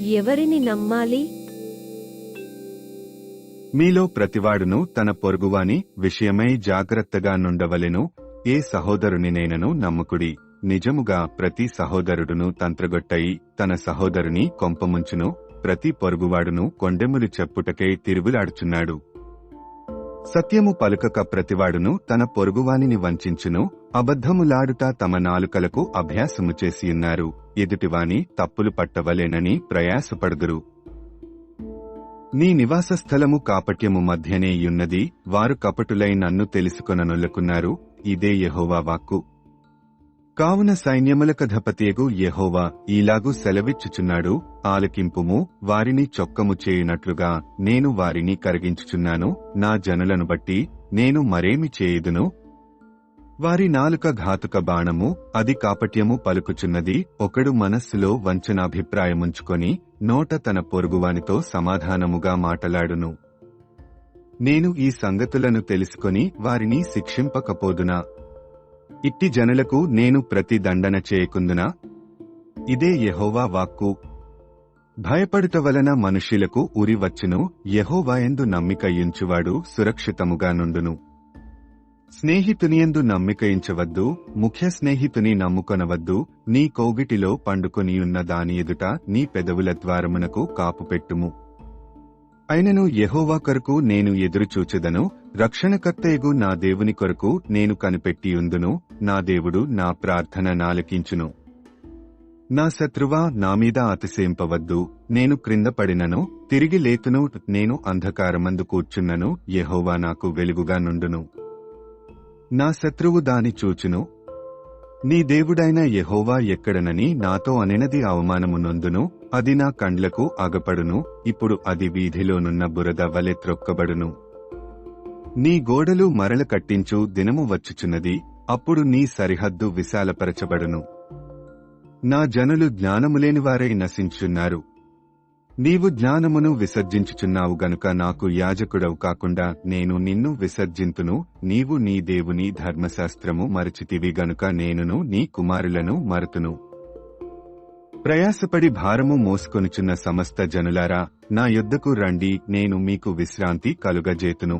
ఎవరిని నమ్మాలి? మీలో ప్రతివాడును తన పొరుగువాని విషయమై జాగ్రత్తగా నుండవలెను ఏ సహోదరుని నేనను నమ్ముకుడి. నిజముగా ప్రతి సహోదరుడును తంత్రగొట్టయి తన సహోదరుని కొంపముంచును ప్రతి పొరుగువాడును కొండెములు చెప్పుటకై తిరుగులాడుచున్నాడు. సత్యము పలుకక ప్రతివాడును తన పొరుగువానిని వంచించును అబద్ధములాడుట తమ నాలుకలకు అభ్యాసము చేసియున్నారు ఎదుటివాని తప్పులు పట్టవలేనని ప్రయాసపడుదురు. నీ నివాస స్థలము కాపట్యము మధ్యనే యున్నది వారు కపటులై నన్ను తెలుసుకొననులకున్నారు. ఇదే యహోవా వాక్కు. కావున సైన్యముల కథపతియగు యహోవా ఈలాగు సెలవిచ్చుచున్నాడు. ఆలకింపుము వారిని చొక్కము చేయునట్లుగా నేను వారిని కరిగించుచున్నాను. నా జనులను బట్టి నేను మరేమి చేయుదును? వారి నాలుక ఘాతుక బాణము అది కాపట్యము పలుకుచున్నది ఒకడు మనస్సులో వంచనాభిప్రాయముంచుకొని నోట తన పొరుగువానితో సమాధానముగా మాటలాడును. నేను ఈ సంగతులను తెలుసుకొని వారిని శిక్షింపకపోదునా? ఇట్టి జనులకు నేను ప్రతి దండన చేయకుందునా? ఇదే యహోవా వాక్కు. భయపడుట వలన మనుషులకు ఉరి వచ్చును యెహోవాయందు నమ్మికయించువాడు సురక్షితముగా నుండును. స్నేహితునియందు నమ్మికయించవద్దు ముఖ్య స్నేహితుని నమ్ముకొనవద్దు నీ కోగిటిలో పండుకొనియున్న దాని ఎదుట నీ పెదవుల ద్వారమునకు కాపుపెట్టుము. అయినను యహోవా కొరకు నేను ఎదురుచూచెదను రక్షణకర్తయగు నా దేవుని కొరకు నేను కనిపెట్టియుందును నా దేవుడు నా ప్రార్థన నాలకించును. నా శత్రువా నా మీద అతిశయింపవద్దు నేను క్రింద పడినను తిరిగి లేతును నేను అంధకారమందు కూర్చున్నను యహోవా నాకు వెలుగుగా నుండును. నా శత్రువు దాని చూచును. నీ దేవుడైన యహోవా ఎక్కడనని నాతో అనినది అవమానము నొందును. అది నా కండ్లకు అగపడును. ఇప్పుడు అది వీధిలోనున్న బురద వలె త్రొక్కబడును. నీ గోడలు మరల కట్టించు దినము వచ్చుచున్నది. అప్పుడు నీ సరిహద్దు విశాలపరచబడును. నా జనులు జ్ఞానములేనివారై నశించున్నారు. నీవు జ్ఞానమును విసర్జించుచున్నావు గనుక నాకు యాజకుడవు కాకుండా నేను నిన్ను విసర్జింతును నీవు నీ దేవుని ధర్మశాస్త్రము మరచితివి గనుక నేనును నీ కుమారులను మరుతును. ప్రయాసపడి భారము మోసుకొనుచున్న సమస్త జనులారా నా యొద్దకు రండి నేను మీకు విశ్రాంతి కలుగజేతును.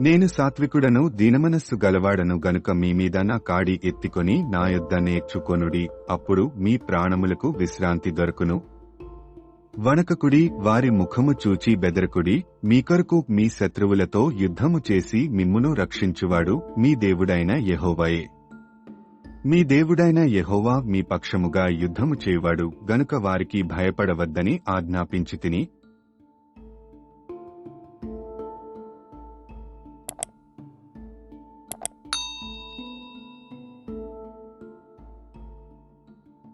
నేను సాత్వికుడను దీనమనస్సు గలవాడను గనుక మీ మీద నా కాడి ఎత్తికొని నా యొద్ద నేర్చుకొనుడి అప్పుడు మీ ప్రాణములకు విశ్రాంతి దొరకును. వణకకుడి వారి ముఖము చూచి బెదరకుడి మీ కొరకు మీ శత్రువులతో యుద్ధము చేసి మిమ్మును రక్షించువాడు మీ దేవుడైన యహోవాయే. మీ దేవుడైన యెహోవా మీ పక్షముగా యుద్ధము చేయువాడు గనుక వారికి భయపడవద్దని ఆజ్ఞాపించి తిని